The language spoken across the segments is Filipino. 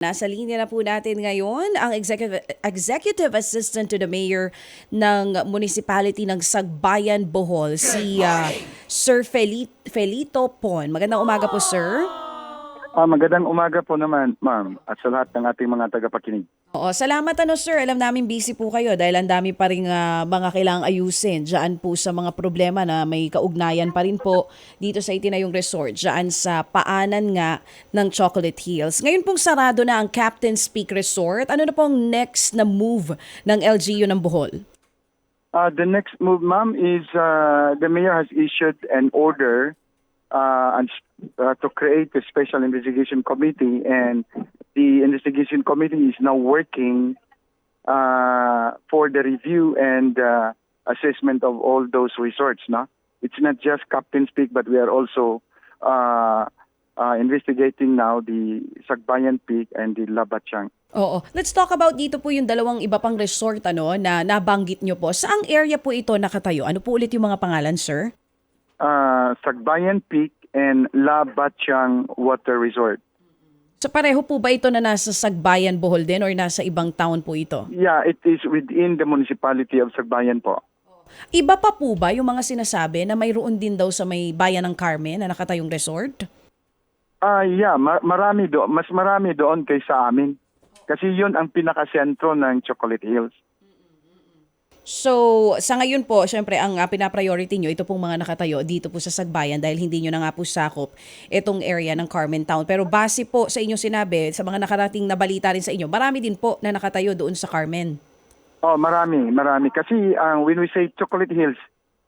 Nasa linya na po natin ngayon ang executive, executive assistant to the mayor ng municipality ng Sagbayan, Bohol, si ah, Sir Feli- Felito Pon. Magandang umaga po, sir. Ah, magandang umaga po naman, ma'am, at sa lahat ng ating mga tagapakinig. Oo, salamat ano sir. Alam namin busy po kayo dahil ang dami pa rin ah, mga kailangang ayusin dyan po sa mga problema na may kaugnayan pa rin po dito sa itinayong resort dyan sa paanan nga ng Chocolate Hills. Ngayon pong sarado na ang Captain's Peak Resort. Ano na pong next na move ng LGU ng Bohol? Uh, the next move, ma'am, is uh, the mayor has issued an order uh, and, uh, to create a special investigation committee, and the investigation committee is now working uh, for the review and uh, assessment of all those resorts. No, it's not just Captain's Peak, but we are also uh, uh, investigating now the Sagbayan Peak and the Labachang. Oo. Let's talk about dito po yung dalawang iba pang resort ano na nabanggit nyo po. Saang area po ito nakatayo? Ano po ulit yung mga pangalan, sir? Uh, Sagbayan Peak and La Batchang Water Resort. So pareho po ba ito na nasa Sagbayan, Bohol din or nasa ibang town po ito? Yeah, it is within the municipality of Sagbayan po. Iba pa po ba yung mga sinasabi na mayroon din daw sa may bayan ng Carmen na nakatayong resort? Ah, yeah, ma- marami do, mas marami doon kaysa amin. Kasi 'yun ang pinakasentro ng Chocolate Hills. So, sa ngayon po, syempre, ang uh, pinapriority nyo, ito pong mga nakatayo dito po sa Sagbayan dahil hindi nyo na nga po sakop itong area ng Carmen Town. Pero base po sa inyong sinabi, sa mga nakarating na balita rin sa inyo, marami din po na nakatayo doon sa Carmen. Oh, marami, marami kasi ang when we say Chocolate Hills,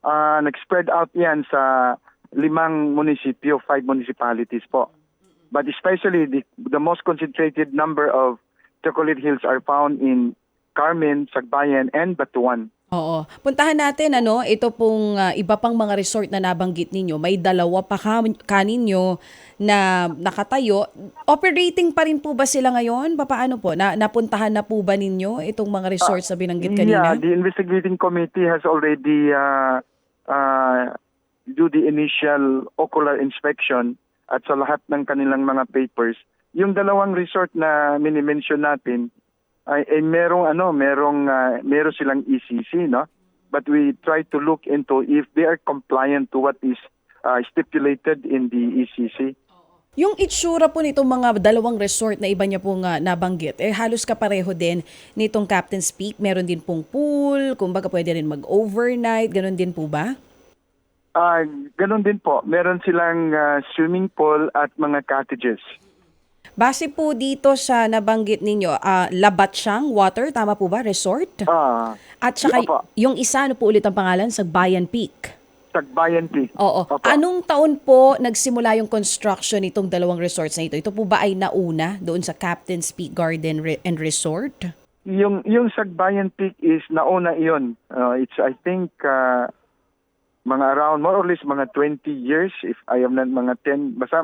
ah nag-spread out 'yan sa limang munisipyo, five municipalities po. But especially the, the most concentrated number of Chocolate Hills are found in Carmen, Sagbayan, and Batuan. Oo. Puntahan natin ano, ito pong uh, iba pang mga resort na nabanggit ninyo. May dalawa pa ka, kaninyo na nakatayo. Operating pa rin po ba sila ngayon? Papaano po? Na, napuntahan na po ba ninyo itong mga resorts na binanggit kanina? Yeah, the investigating committee has already uh, uh, do the initial ocular inspection at sa lahat ng kanilang mga papers. Yung dalawang resort na minimension natin, ay, ay merong ano, merong uh, meron silang ECC, no? But we try to look into if they are compliant to what is uh, stipulated in the ECC. Yung itsura po nitong mga dalawang resort na iba niya pong uh, nabanggit, eh halos kapareho din nitong Captain's Peak. Meron din pong pool, kumbaga pwede rin mag-overnight, ganun din po ba? Ah, ganun din po. Meron silang uh, swimming pool at mga cottages. Base po dito sa nabanggit ninyo, uh, Labatsyang Water, tama po ba? Resort? Ah, At saka Opo. yung isa, ano po ulit ang pangalan? Sagbayan Peak. Sagbayan Peak. Oo. Opo. Anong taon po nagsimula yung construction nitong dalawang resorts na ito? Ito po ba ay nauna doon sa Captain's Peak Garden Re- and Resort? Yung yung Sagbayan Peak is nauna iyon. Uh, it's I think uh, mga around more or less mga 20 years if I am not mga 10 basta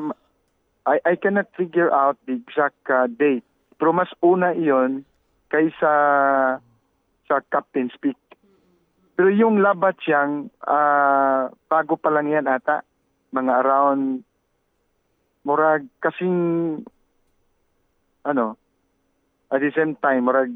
I I cannot figure out the exact uh, date. Pero mas una iyon kaysa sa Captain's Peak. Pero yung Labatyang uh, bago pa lang yan ata mga around murag kasing ano at the same time murag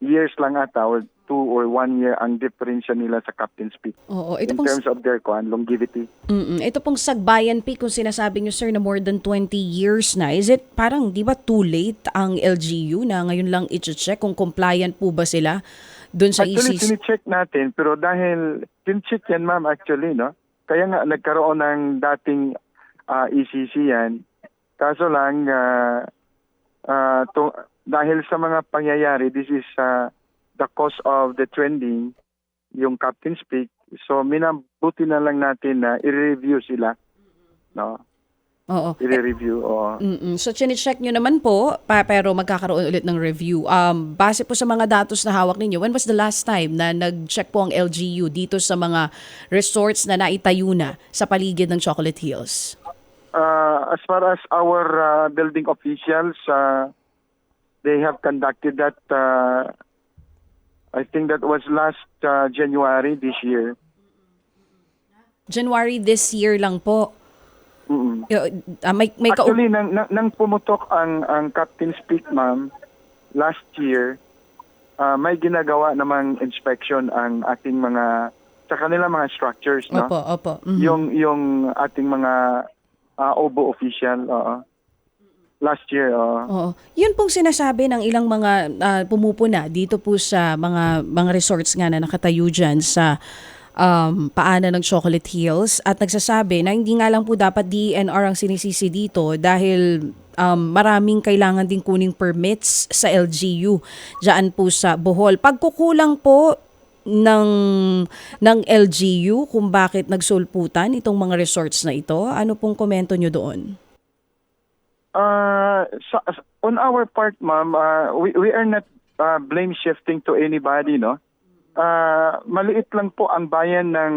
years lang ata or two or one year ang diferensya nila sa Captain's Peak Oo. Ito in pong, terms of their kuan longevity. Mm-mm. ito pong Sagbayan Peak, kung sinasabi nyo sir na more than 20 years na, is it parang di ba too late ang LGU na ngayon lang i-check kung compliant po ba sila doon sa Actually, ECC? sinicheck natin pero dahil sinicheck yan ma'am actually no. Kaya nga nagkaroon ng dating ah, ECC yan. Kaso lang ah, ah, to- dahil sa mga pangyayari this is ah, the cause of the trending yung Captain's Peak. So minabuti na lang natin na i-review sila. No? Oo. I-review. oo. Mm-mm. So, chine-check nyo naman po, pa, pero magkakaroon ulit ng review. Um, base po sa mga datos na hawak ninyo, when was the last time na nag-check po ang LGU dito sa mga resorts na naitayo na sa paligid ng Chocolate Hills? Uh, as far as our uh, building officials, uh, they have conducted that. Uh, I think that was last uh, January this year. January this year lang po. Mm-mm. Ah, may may kaug- Actually, nang, nang, nang pumutok ang, ang Captain's Peak, ma'am, last year, ah, may ginagawa namang inspection ang ating mga, sa kanila mga structures, no? Opo, opo. Mhm. Yung, yung ating mga ah, OBO official, oo. Last year, oo. Oo. Yun pong sinasabi ng ilang mga ah, pumupuna dito po sa mga mga resorts nga na nakatayo dyan sa um, paanan ng Chocolate Hills at nagsasabi na hindi nga lang po dapat DNR ang sinisisi dito dahil um, maraming kailangan din kuning permits sa LGU dyan po sa Bohol. Pagkukulang po ng ng LGU kung bakit nagsulputan itong mga resorts na ito. Ano pong komento nyo doon? Uh, sa, on our part, ma'am, uh, we, we are not uh, blame shifting to anybody, no? Uh, maliit lang po ang bayan ng,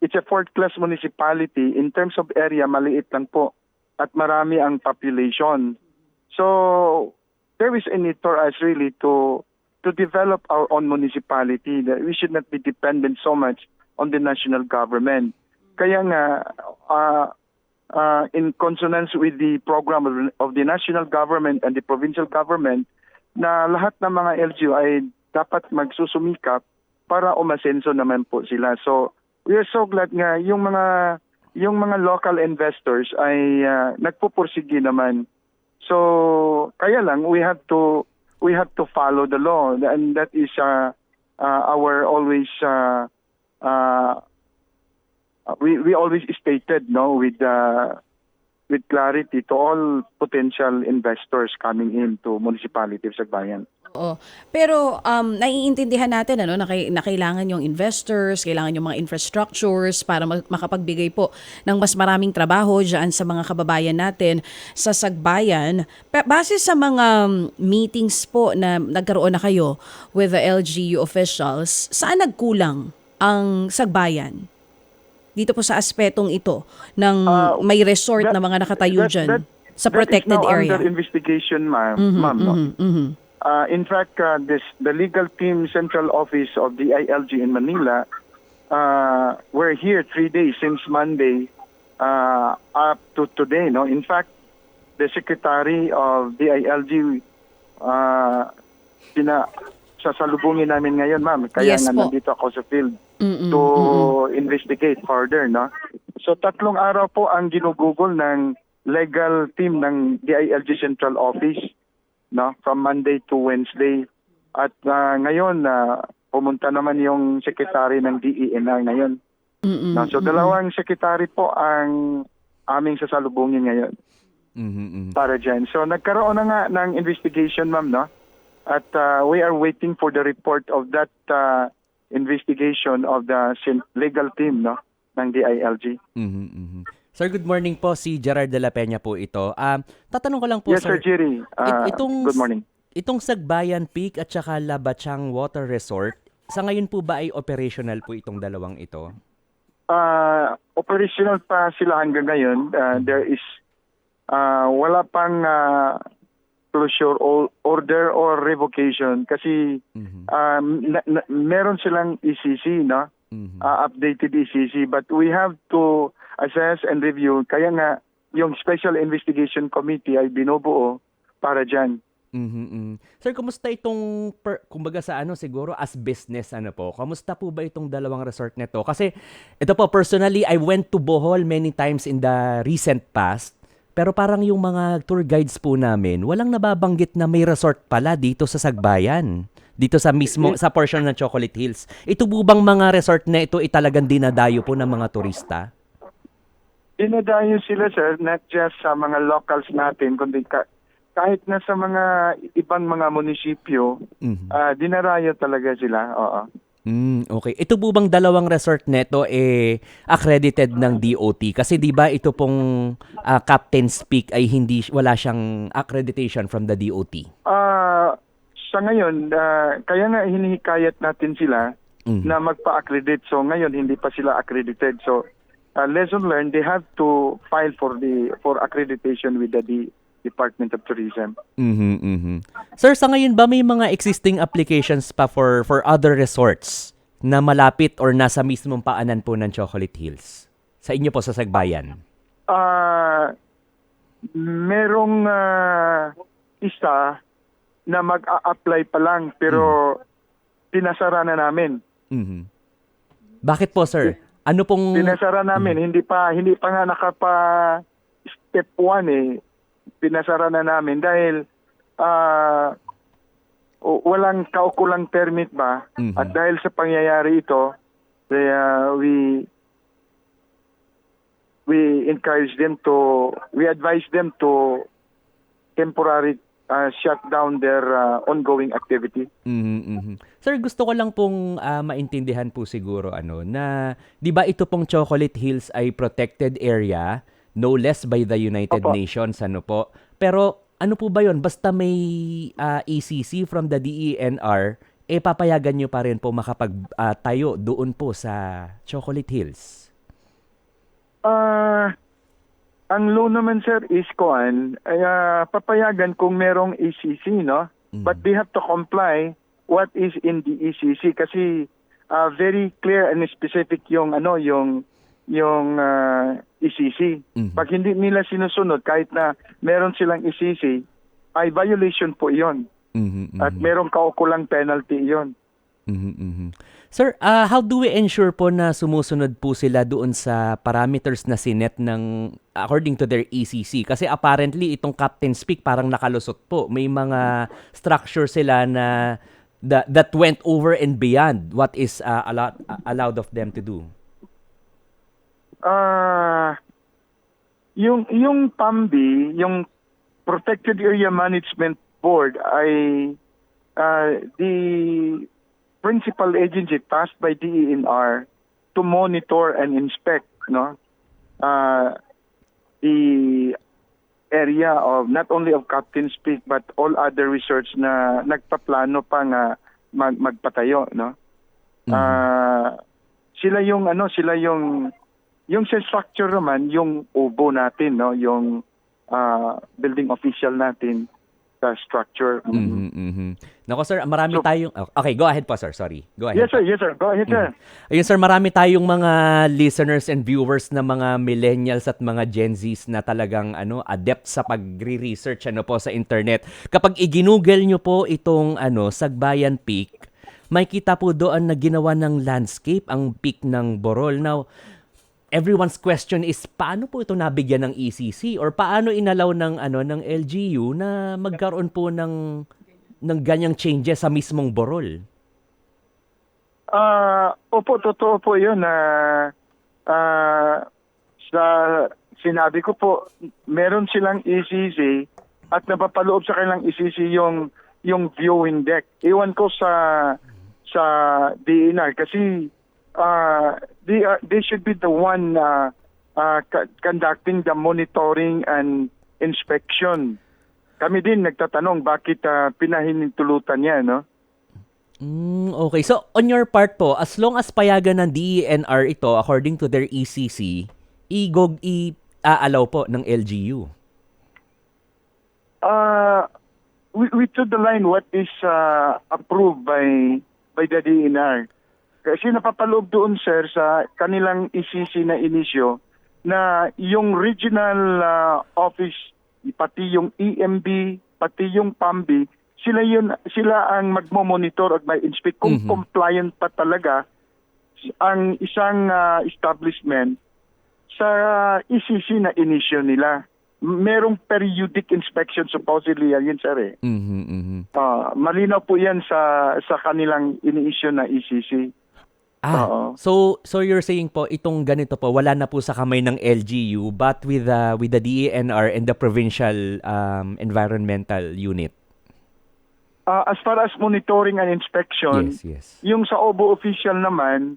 it's a fourth class municipality. In terms of area, maliit lang po. At marami ang population. So, there is a need for us really to to develop our own municipality. That we should not be dependent so much on the national government. Kaya nga, uh, uh, in consonance with the program of, the national government and the provincial government, na lahat ng mga LGU ay dapat magsusumikap para umasenso naman po sila. So, we are so glad nga yung mga yung mga local investors ay uh, nagpupursige naman. So, kaya lang we have to we have to follow the law and that is uh, uh, our always uh, uh, we we always stated no with uh, with clarity to all potential investors coming into municipality of Sagbayan. Oo. Pero um, naiintindihan natin ano, na, na kailangan yung investors, kailangan yung mga infrastructures para makapagbigay po ng mas maraming trabaho dyan sa mga kababayan natin sa Sagbayan. Pa- base sa mga um, meetings po na nagkaroon na kayo with the LGU officials, saan nagkulang ang Sagbayan? Dito po sa aspetong ito ng Uh, may resort that- na mga nakatayo that- dyan that- sa that is protected now area. under investigation, ma'am. Mhm, ma'am no? mhm, mhm. Uh, in fact, uh, this the legal team central office of the ILG in Manila uh, we're here three days since Monday uh, up to today. No, in fact, the secretary of the ILG uh, pina sasalubungin namin ngayon, ma'am. Kaya Yes nga po. nandito ako sa field Mm-mm, to mm-mm. investigate further, no? So tatlong araw po ang ginugugol ng legal team ng DILG Central Office, no? From Monday to Wednesday. At ah, ngayon na pumunta naman yung secretary ng DENR ngayon. Mm-mm, No? So mm-mm. dalawang secretary po ang aming sasalubungin ngayon Mhm, mhm. para dyan. So nagkaroon na nga ng investigation, ma'am, no? At uh, we are waiting for the report of that uh, investigation of the legal team, no? ng DILG. Mhm, mhm. Sir, good morning po. Si Gerard de la Peña po ito. Um, tatanong ko lang po, yes, Sir Jerry. Uh, It- itong- good morning. Itong Sagbayan Peak at saka Labachang Water Resort, sa ngayon po ba ay operational po itong dalawang ito? Uh, operational pa sila hanggang ngayon. Uh, there is uh, wala pang uh, closure or order or revocation kasi Mhm, um, na- na- meron silang ECC, no? mhm. uh, updated ECC but we have to assess and review kaya nga yung special investigation committee ay binubuo para dyan. Mhm, mhm. Sir, kumusta itong per, kumbaga sa ano siguro as business ano po? Kamusta po ba itong dalawang resort nito? Kasi ito po personally I went to Bohol many times in the recent past. Pero parang yung mga tour guides po namin, walang nababanggit na may resort pala dito sa Sagbayan. Dito sa mismo, sa portion ng Chocolate Hills. Ito po bang mga resort na ito ay talagang dinadayo po ng mga turista? Dinadayo sila sir not just sa mga locals natin kundi ka- kahit na sa mga ibang mga munisipyo Mhm. ah, dinarayo talaga sila. Oo. Mm, okay. Ito po bang dalawang resort neto eh accredited ng DOT? Kasi 'di ba ito pong ah, Captain's Peak ay hindi wala siyang accreditation from the DOT. Ah, sa ngayon ah, kaya nga hinihikayat natin sila Mhm. na magpa-accredit. So ngayon hindi pa sila accredited. So uh, lesson learned, they have to file for the for accreditation with the D- Department of Tourism. Mhm, mhm. Sir, sa ngayon ba may mga existing applications pa for for other resorts na malapit or nasa mismong paanan po ng Chocolate Hills? Sa inyo po sa Sagbayan. Ah, merong ah, isa na mag-a-apply pa lang pero pinasara na namin. Mhm. Bakit po, sir? Ano pong... Pinasara namin, hindi pa hindi pa nga nakapa step 1 eh. Pinasara na namin dahil ah o- walang kaukulang permit ba? Mhm. At dahil sa pangyayari ito, kaya we we encourage them to we advise them to temporary uh, shut down their uh, ongoing activity. Mhm, mhm. Sir, gusto ko lang pong ah, maintindihan po siguro ano na 'di ba ito pong Chocolate Hills ay protected area no less by the United Opo. Nations ano po. Pero ano po ba 'yon? Basta may ah, ECC from the DENR eh papayagan niyo pa rin po makapagtayo doon po sa Chocolate Hills. Ah, ang law naman sir is koan, ay ah, papayagan kung merong ECC, no? But they have to comply what is in the ECC kasi ah, very clear and specific yung ano yung yung ah, ECC. Mhm. Pag hindi nila sinusunod kahit na meron silang ECC, ay violation po 'yon. Mhm, At mhm. merong kaukulang penalty 'yon. Mhm, mhm. Sir, ah, how do we ensure po na sumusunod po sila doon sa parameters na sinet ng according to their ECC? Kasi apparently itong Captain's Peak parang nakalusot po. May mga structure sila na that, that went over and beyond what is ah, allowed, allowed of them to do. Ah, yung yung PAMBI, yung Protected Area Management Board ay ah, the principal agency tasked by DENR to monitor and inspect, no? Uh, the area of not only of Captain's Peak but all other resorts na nagpaplano pa nga mag, magpatayo, no? Ah, sila yung ano, sila yung yung sa structure naman, yung ubo natin, no, yung ah, building official natin sa structure. Mhm. Mhm, mhm. Nako sir, marami So- tayong Okay, go ahead po sir. Sorry. Go ahead. Yes sir, yes sir. Go ahead sir. Ayun sir, marami tayong mga listeners and viewers na mga millennials at mga Gen Zs na talagang ano adept sa pagre-research ano po sa internet. Kapag i-google nyo po itong ano Sagbayan Peak, may kita po doon na ginawa ng landscape ang peak ng Borol. Now, everyone's question is paano po ito nabigyan ng ECC or paano inalaw ng ano ng LGU na magkaroon po ng ng ganyang changes sa mismong Borol? Ah, opo, totoo po 'yun na ah, sa sinabi ko po, meron silang ECC at napapaloob sa kanilang ECC yung yung viewing deck. Iwan ko sa sa DNR kasi ah, they are, they should be the one ah, ca- conducting the monitoring and inspection. Kami din nagtatanong bakit uh, pinahinintulutan niya, no? Mm, okay. So, on your part po, as long as payagan ng DENR ito, according to their ECC, i-gog, i-aalaw po ng LGU. Uh, we, we took the line what is uh, approved by by the DNR. Kasi napapaloob doon, sir, sa kanilang ECC na inisyo na yung regional uh, office, pati yung EMB, pati yung PAMBI, sila yun sila ang magmo-monitor at may inspect kung Mhm. compliant pa talaga ang isang uh, establishment sa ECC na inisyo nila. Merong periodic inspection supposedly yan, sir eh. Mhm, mhm. Ah, malinaw po yan sa sa kanilang ini-issue na ECC. Ah, Oo. so so you're saying po itong ganito po wala na po sa kamay ng LGU but with the with the DENR and the provincial um, environmental unit. Ah, as far as monitoring and inspection, Yes, yes. yung sa OBO official naman,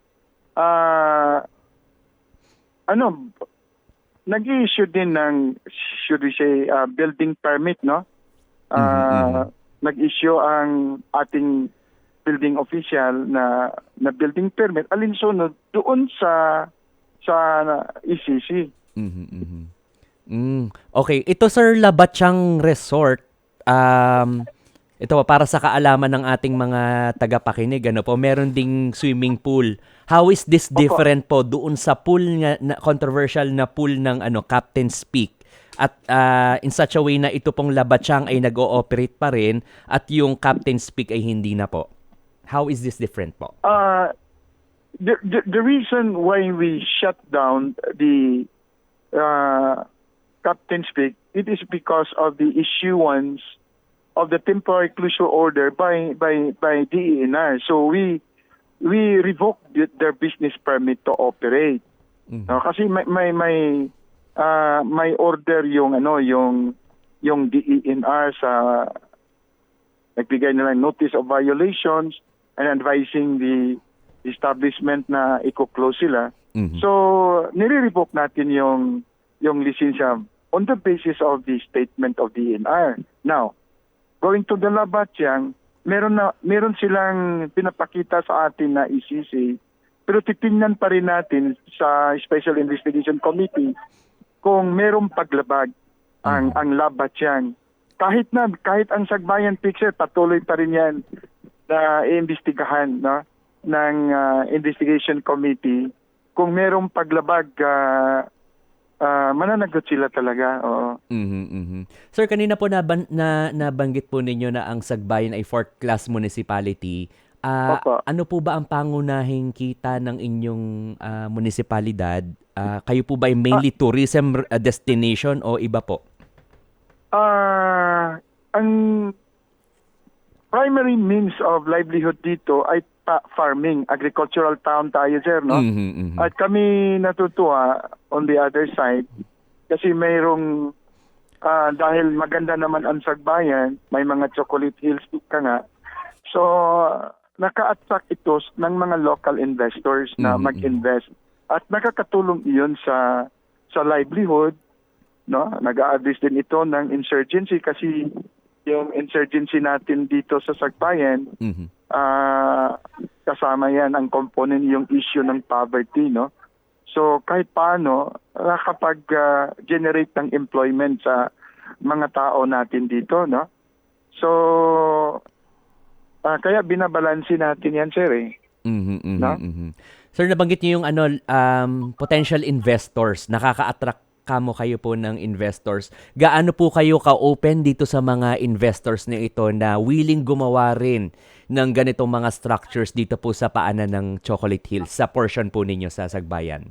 ah ano, nag-issue din ng, should we say, ah, building permit, no? Ah, Nag-issue ang ating building official na na building permit alinsunod doon sa sa ECC. Mhm, mhm. Mm, okay, ito Sir Labatyang Resort um Ito para sa kaalaman ng ating mga tagapakinig, ano po, meron ding swimming pool. How is this different po doon sa pool nga, na controversial na pool ng ano Captain's Peak? At ah, in such a way na ito pong Labachang ay nag-ooperate pa rin at yung Captain's Peak ay hindi na po. How is this different po? Uh, the, the the reason why we shut down the uh, Captain's Peak it is because of the issuance of the temporary closure order by by by DENR. So we we revoked the- their business permit to operate. No, kasi may may may ah, may order yung ano yung yung DENR sa nagbigay nila notice of violations and advising the establishment na i-close sila. Mhm. So, nire-revoke natin yung yung lisensya on the basis of the statement of the DNR. Now, going to the Labatyang, meron na meron silang pinapakita sa atin na ECC, pero titingnan pa rin natin sa Special Investigation Committee kung merong paglabag ang ang Labatyang. Kahit na kahit ang Sagbayan Picture patuloy pa rin 'yan na iimbestigahan no ng ah, investigation committee kung merong paglabag ah, ah, mananagot sila talaga oo Mhm, mhm. Sir, kanina po naban, na nabanggit po ninyo na ang Sagbayan ay fourth class municipality. Opo. ano po ba ang pangunahing kita ng inyong ah, munisipalidad? Ah, kayo po ba ay mainly tourism ah, destination o iba po? Ah, ang primary means of livelihood dito ay pa- farming agricultural town tayo sir no Mhm, mhm. At kami natutuwa on the other side kasi mayroong ah, dahil maganda naman ang Sagbayan, may mga chocolate hills ka nga. So naka-attract ito ng mga local investors na Mhm. mag-invest at nakakatulong iyon sa sa livelihood no nag-a-address din ito ng insurgency kasi yung insurgency natin dito sa Sagbayan Mhm. ah kasama yan ang component yung issue ng poverty no so kahit paano nakapag ah, generate ng employment sa mga tao natin dito no so ah, kaya binabalansi natin yan sir eh Mhm, mhm, No? mhm. Sir, nabanggit niyo yung ano um, potential investors. Nakaka-attract kamo kayo po ng investors. Gaano po kayo ka-open dito sa mga investors na ito na willing gumawa rin ng ganitong mga structures dito po sa paanan ng Chocolate Hills sa portion po ninyo sa Sagbayan?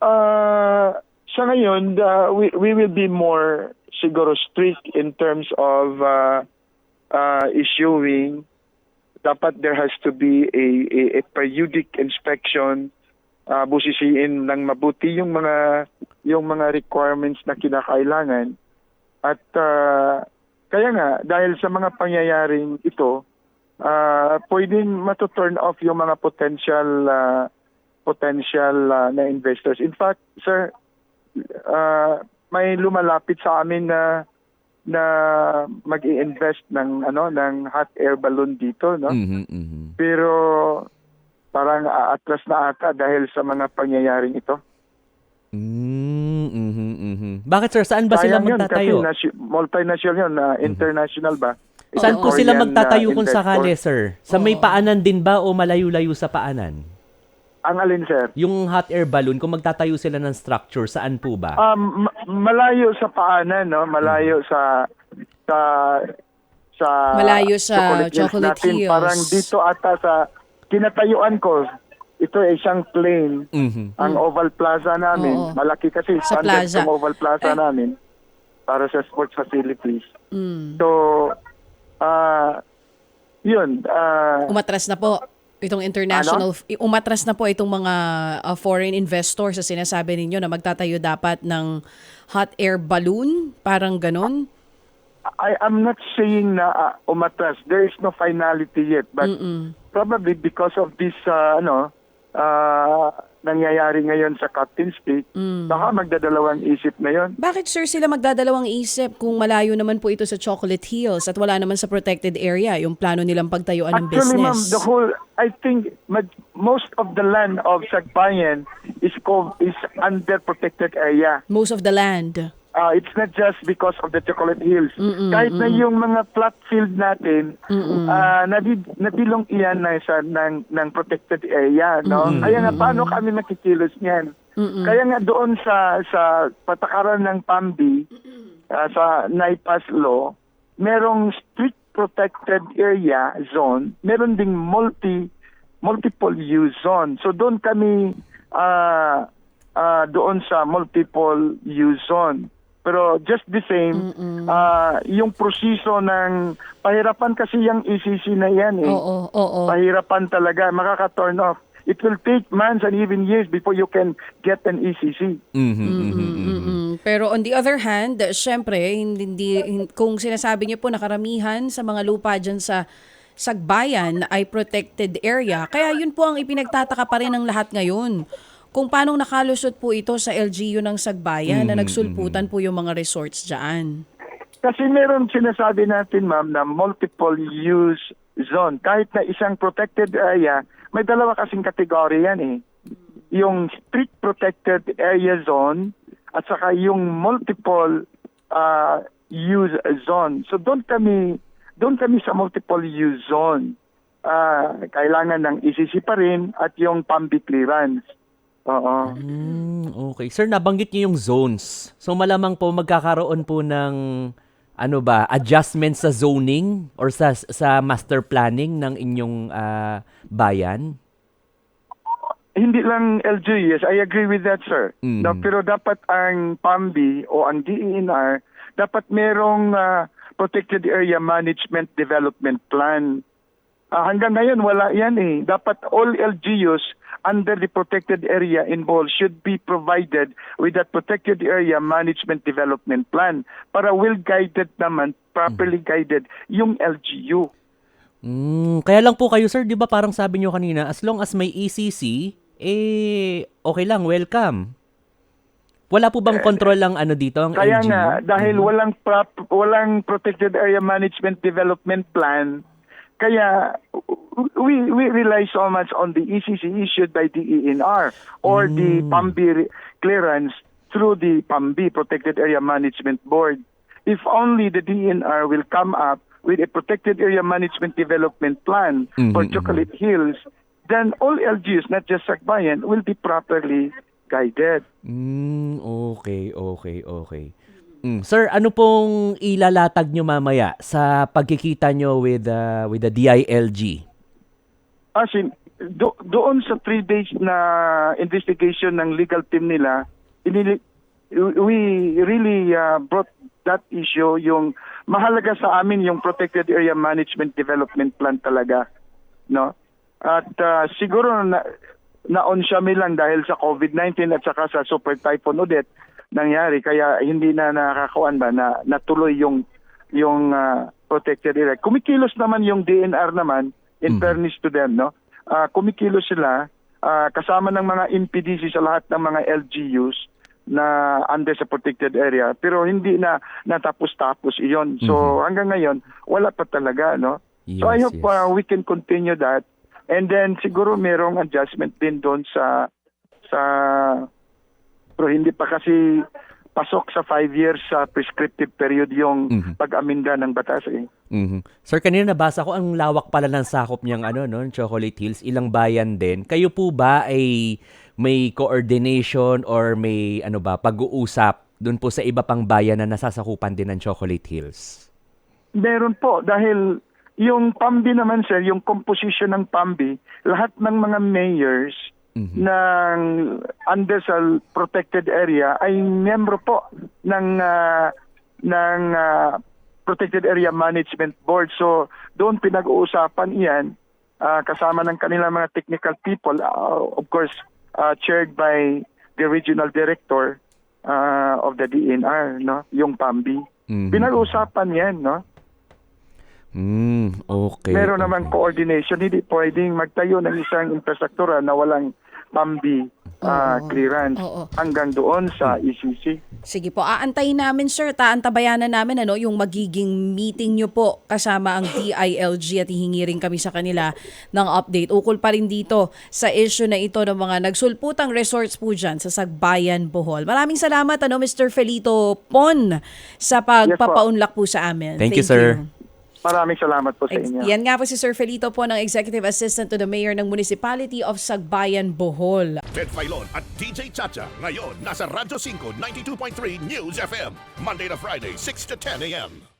Ah, sa ngayon, uh, we, we will be more siguro strict in terms of uh, uh, issuing. Dapat there has to be a, a, a periodic inspection. Uh, busisiin ng mabuti yung mga yung mga requirements na kinakailangan. At uh, kaya nga, dahil sa mga pangyayaring ito, uh, pwedeng matuturn off yung mga potential uh, potential uh, na investors. In fact, sir, uh, may lumalapit sa amin na na mag-i-invest ng ano ng hot air balloon dito, no? Mhm, mhm. Pero parang aatras na ata dahil sa mga pangyayaring ito. Mm, mhm, mhm. Bakit sir, saan ba sila Sayang yun magtatayo? kasi multinational yun, na international ba? Saan po sila uh, magtatayo kung investor. sakali, sir? Sa may paanan din ba o malayo-layo sa paanan? Ang alin, sir? Yung hot air balloon, kung magtatayo sila ng structure, saan po ba? Um, ma- malayo sa paanan, no? Malayo sa sa sa Malayo sa Chocolate Hills. Parang dito ata sa kinatayuan ko. Ito ay isang plane. Mhm. Ang Oval Plaza namin, Oo. malaki kasi Sa standard plaza. ng Oval Plaza Eh. namin para sa sports facilities. Mm. So, ah yun, ah Umatras na po itong international Ano? umatras na po itong mga uh, foreign investors sa sinasabi ninyo na magtatayo dapat ng hot air balloon, parang ganun. I am not saying na ah, umatras. There is no finality yet, but Mm-mm. probably because of this ah, ano ah, nangyayari ngayon sa Captain's Peak, Mm. baka magdadalawang isip na yon. Bakit sir sila magdadalawang isip kung malayo naman po ito sa Chocolate Hills at wala naman sa protected area yung plano nilang pagtayuan ng Actually, ma'am, business? the whole, I think mag, most of the land of Sagbayan is is under protected area. Most of the land. Ah, it's not just because of the Chocolate Hills. Kahit na yung mga flat field natin, ah nabi, nabilong iyan na sa ng, ng protected area, no? Kaya nga paano kami makikilos niyan? Kaya nga doon sa sa patakaran ng PAMBI, ah, sa NIPAS law, merong strict protected area zone, meron ding multi multiple use zone. So doon kami ah ah, doon sa multiple use zone. Pero just the same, ah, yung proseso ng pahirapan kasi yung ECC na yan eh. Oo, oo. Pahirapan talaga, makaka-turn off. It will take months and even years before you can get an ECC. Mhm, mhm, mhm. Mm-mm. Pero on the other hand, syempre, hindi, hindi- kung sinasabi niyo po na karamihan sa mga lupa dyan sa Sagbayan ay protected area, kaya yun po ang ipinagtataka pa rin ng lahat ngayon. Kung paano nakalusot po ito sa LGU ng Sagbayan na nagsulputan po yung mga resorts dyan. Kasi meron sinasabi natin, ma'am, na multiple use zone. Kahit na isang protected area, may dalawa kasing kategory yan eh. Yung strict protected area zone at saka yung multiple uh, use zone. So doon kami doon kami sa multiple use zone. Ah, kailangan ng ECC pa rin at yung PAMBI clearance. Oo. Mm, okay. Sir, nabanggit niyo yung zones. So malamang po magkakaroon po ng ano ba, adjustment sa zoning or sa sa master planning ng inyong ah, bayan? Hindi lang LG, yes, I agree with that, sir. Mm. No, pero dapat ang PAMBI o ang DENR, dapat merong ah, Protected Area Management Development Plan. Ah, hanggang ngayon, wala yan eh. Dapat all LGUs under the protected area involved should be provided with that Protected Area Management Development Plan para well-guided naman, properly guided yung LGU. Mm, kaya lang po kayo sir, 'di ba parang sabi niyo kanina, as long as may ECC, eh okay lang, welcome. Wala po bang control lang ano dito ang Kaya LGU? nga dahil walang prop- walang protected area management development plan kaya we we rely so much on the ECC issued by the ENR or the PAMBI clearance through the PAMBI Protected Area Management Board. If only the DNR will come up with a protected area management development plan for Mhm, mhm. Chocolate Hills, then all LGUs, not just Sakbayan, will be properly guided. Mm, okay, okay, okay. Mm, Sir, ano pong ilalatag nyo mamaya sa pagkikita nyo with uh, with the DILG? As in, do, doon sa three days na investigation ng legal team nila, inili, we really uh, brought that issue, yung mahalaga sa amin yung Protected Area Management Development Plan talaga. No? At uh, siguro na, naon siya lang dahil sa COVID-19 at saka sa Super Typhoon Odette nangyari kaya hindi na nakakakuan ba na natuloy yung yung uh, protected area. Kumikilos naman yung DNR naman in Mhm. fairness to them no. Ah, kumikilos sila ah, kasama ng mga MPDC sa lahat ng mga LGUs na under sa protected area pero hindi na natapos-tapos iyon. So hanggang ngayon wala pa talaga no. so I Yes, hope yes. ah, we can continue that. And then siguro merong adjustment din doon sa sa pero hindi pa kasi pasok sa five years sa prescriptive period yung Mhm. pag-aminda ng batas eh. Mhm. Sir, kanina nabasa ko ang lawak pala ng sakop niyang ano, no, Chocolate Hills, ilang bayan din. Kayo po ba ay may coordination or may ano ba, pag-uusap doon po sa iba pang bayan na nasasakupan din ng Chocolate Hills? Meron po dahil yung PAMBI naman sir, yung composition ng PAMBI, lahat ng mga mayors Mhm. ng under sa protected area ay miyembro po ng ah, ng ah, Protected Area Management Board. So doon pinag-uusapan iyan ah, kasama ng kanilang mga technical people, ah, of course ah, chaired by the regional director ah, of the DNR, no, yung PAMBI. Mhm. Pinag-uusapan 'yan, no? Mm, okay. Meron naman okay. coordination, hindi pwedeng magtayo ng isang infrastruktura na walang PAMBI ah, clearance Oo. hanggang doon sa ECC. Sige po, aantayin namin sir, taantabayanan namin ano, yung magiging meeting nyo po kasama ang DILG at hihingi rin kami sa kanila ng update. Ukol pa rin dito sa issue na ito ng mga nagsulputang resorts po dyan sa Sagbayan, Bohol. Maraming salamat ano, Mr. Felito Pon sa pagpapaunlak po sa amin. Thank you, sir. Maraming salamat po sa inyo. Yan nga po si Sir Felito po ng Executive Assistant to the Mayor ng Municipality of Sagbayan, Bohol. Ted Filon at DJ Chacha. Ngayon, nasa Radyo 5, 92.3 News FM. Monday to Friday, 6 to 10 a.m.